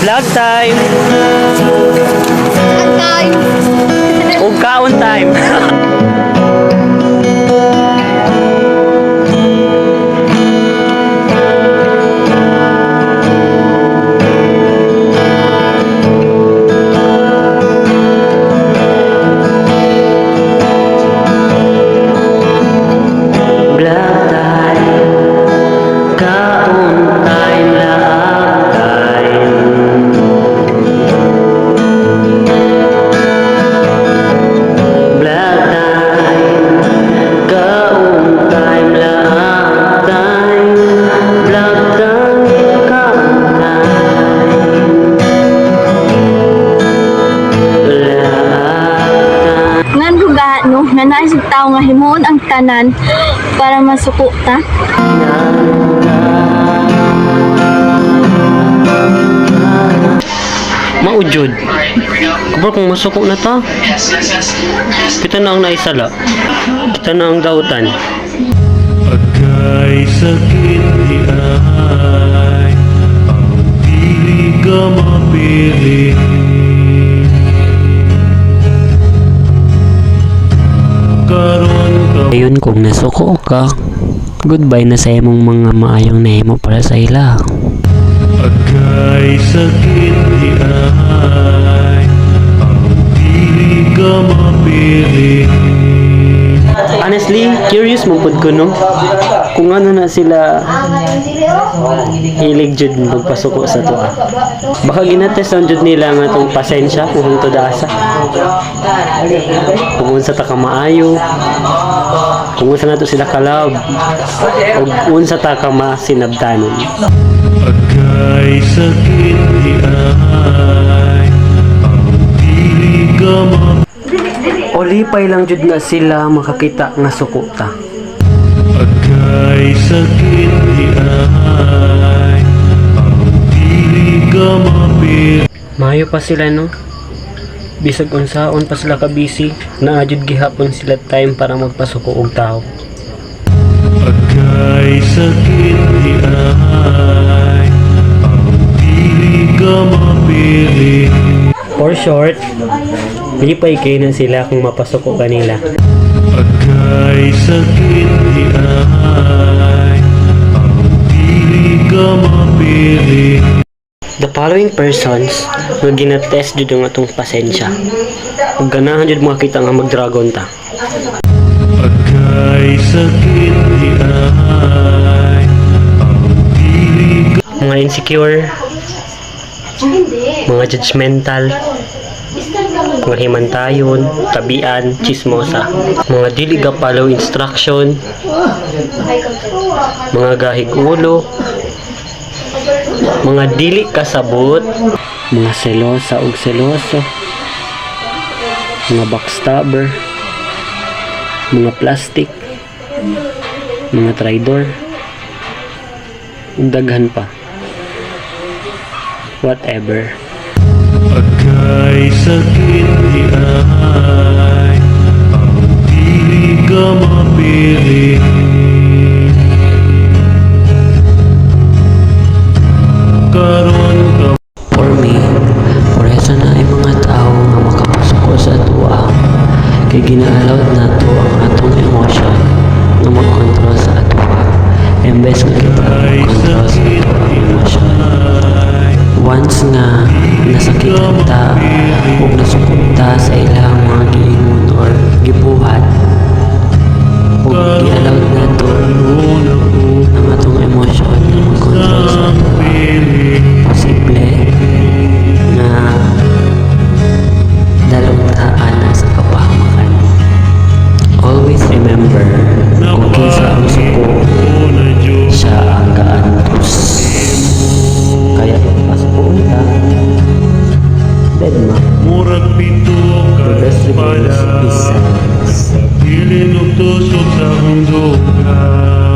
Vlog time! time. Ug kaon time! na naisip tao nga himuon ang tanan para masuko ta. Maujod. Kapag kung masuko na ta, kita na ang naisala. Kita na ang dautan. Pagkay sakit di ay Ang dili ka mapili Ayun kung nasuko ka, goodbye na sa imong mga maayong nahimo para sa ila. Pagkay sakit di ay Ang dili ka mapili Honestly, curious mo pud ko no. Kung ano na sila hilig jud magpasuko sa tuwa. Baka ginatestan jud nila nga tong pasensya kung hangtod asa. Kung unsa ta ka maayo. Kung unsa nato sila kalab. Ug unsa ta ka masinabtanon. Pagkay sakit di ay Ang dili ka Olipay lang jud na sila makakita nga suko ta. Pagkay sakit di ay Ang ka mapili Maayo pa sila no. Bisag unsaon pa sila ka busy, naa jud gihapon sila time para magpasuko og tao. Pagkay sakit di ay Ang dili ka mapili For short, lipay kayo na sila kung mapasuko kanila. Pagkay sakit di ay Ang dili ka mapili The following persons nga ginatest jud ang atong pasensya. Ug ganahan jud makita nga mag-dragon ta. Pagkay sakit di ay Mga insecure, mga judgmental, mga himantayon, tabian, chismosa, mga dili follow instruction, mga gahig ulo, mga dili kasabot, mga selosa ug seloso, mga backstabber, mga plastic, mga traidor, ug daghan pa. Whatever. Pagkay sakit di ay Ang dili ka mapili Karon ka For me, pareha na ay mga tao nga makapasuko sa tuwa. Kay gina-allowed na to ang atong emotion na mag-control sa atuwa. Imbes nga sa ilang narito ka pala Nagpapiling ng tusok sa hundukan